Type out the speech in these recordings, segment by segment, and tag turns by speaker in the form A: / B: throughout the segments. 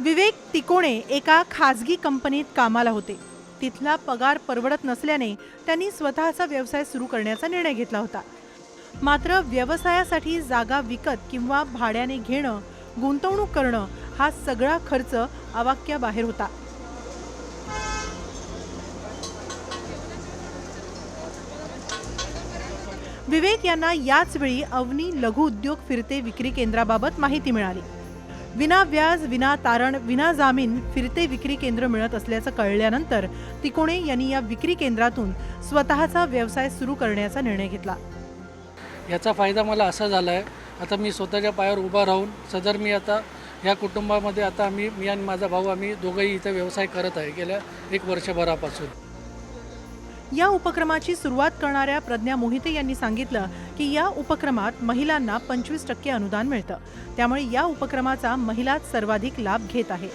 A: विवेक तिकोणे एका खाजगी कंपनीत कामाला होते. तिथला पगार परवडत नसल्याने त्यांनी स्वतःचा व्यवसाय सुरू करण्याचा निर्णय घेतला होता. मात्र व्यवसायासाठी जागा विकत किंवा भाड्याने घेणं गुंतवणूक करणं हा सगळा खर्च आवाक्याबाहेर होता. विवेक यांना याच वेळी अवनी लघु उद्योग फिरते विक्री केंद्राबाबत माहिती मिळाली. विना व्याज विना तारण विना जामीन फिरते विक्री केंद्र मिळत असल्याचं कळल्यानंतर तिकोणे यांनी या विक्री केंद्रातून स्वतःचा व्यवसाय सुरू करण्याचा निर्णय घेतला.
B: याचा फायदा मला असा झाला आहे आता मी स्वतःच्या पायावर उभा राहून सदर मी आता ह्या कुटुंबामध्ये आता आम्ही मी आणि माझा भाऊ आम्ही दोघंही इथं व्यवसाय करत आहे गेल्या एक वर्षभरापासून.
A: या उपक्रमाची सुरुवात करणाऱ्या प्रज्ञा मोहिते यांनी सांगितलं की या उपक्रमात महिलांना पंचवीस टक्के अनुदान मिळतं. त्यामुळे या उपक्रमाचा महिलाच सर्वाधिक लाभ घेत आहे.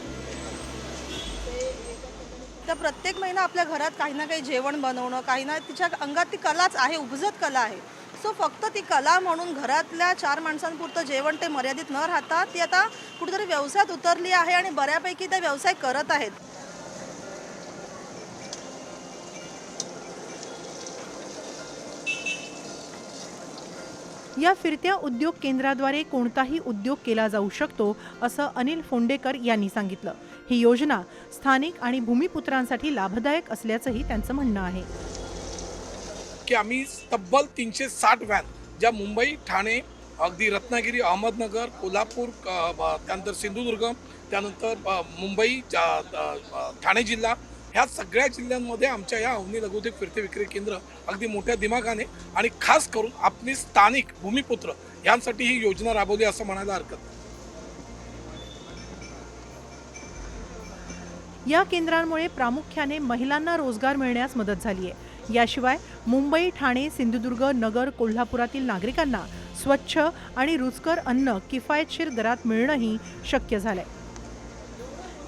C: तर प्रत्येक महिला आपल्या घरात काही ना काही जेवण बनवणं काही ना तिच्या अंगात ती कलाच आहे उपजत कला आहे. सो फक्त ती कला म्हणून घरातल्या चार माणसांपुरतं जेवण ते मर्यादित न राहता ती आता कुठेतरी व्यवसायात उतरली आहे आणि बऱ्यापैकी त्या व्यवसाय करत आहेत.
A: या फिरत्या उद्योग केंद्राद्वारे कोणताही उद्योग केला जाऊ शकतो असं अनिल फोंडेकर यांनी सांगितलं. ही योजना स्थानिक आणि भूमिपुत्रांसाठी लाभदायक असल्याचंही त्यांचं म्हणणं आहे.
D: की आम्ही तब्बल तीनशे साठ व्हॅन ज्या मुंबई ठाणे अगदी रत्नागिरी अहमदनगर कोल्हापूर त्यानंतर सिंधुदुर्ग त्यानंतर मुंबई ठाणे जिल्हा ह्या सगळ्या जिल्ह्यांमध्ये आमच्या या अवनी लघुउद्योग फिरते विक्री केंद्र अगदी मोठ्या दिमागाने आणि खास करून आपली स्थानिक भूमिपुत्र यांसाठी ही योजना राबवली असं म्हणायला हरकत नाही.
A: या केंद्रांमुळे प्रामुख्याने महिलांना रोजगार मिळण्यास मदत झाली आहे याशिवाय मुंबई ठाणे सिंधुदुर्ग नगर कोल्हापुरातील नागरिकांना स्वच्छ आणि रुचकर अन्न किफायतशीर दरात मिळणंही शक्य झालंय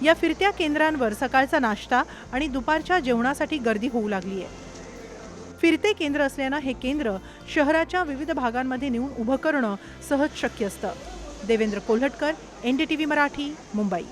A: या फिरत्या केंद्रांवर सकाळचा नाश्ता आणि दुपारच्या जेवणासाठी गर्दी होऊ लागली आहे. फिरते केंद्र असल्यानं हे केंद्र शहराच्या विविध भागांमध्ये नेऊन उभं करणं सहज शक्य असतं. Devendra Kolhatkar N D T V Marathi Mumbai.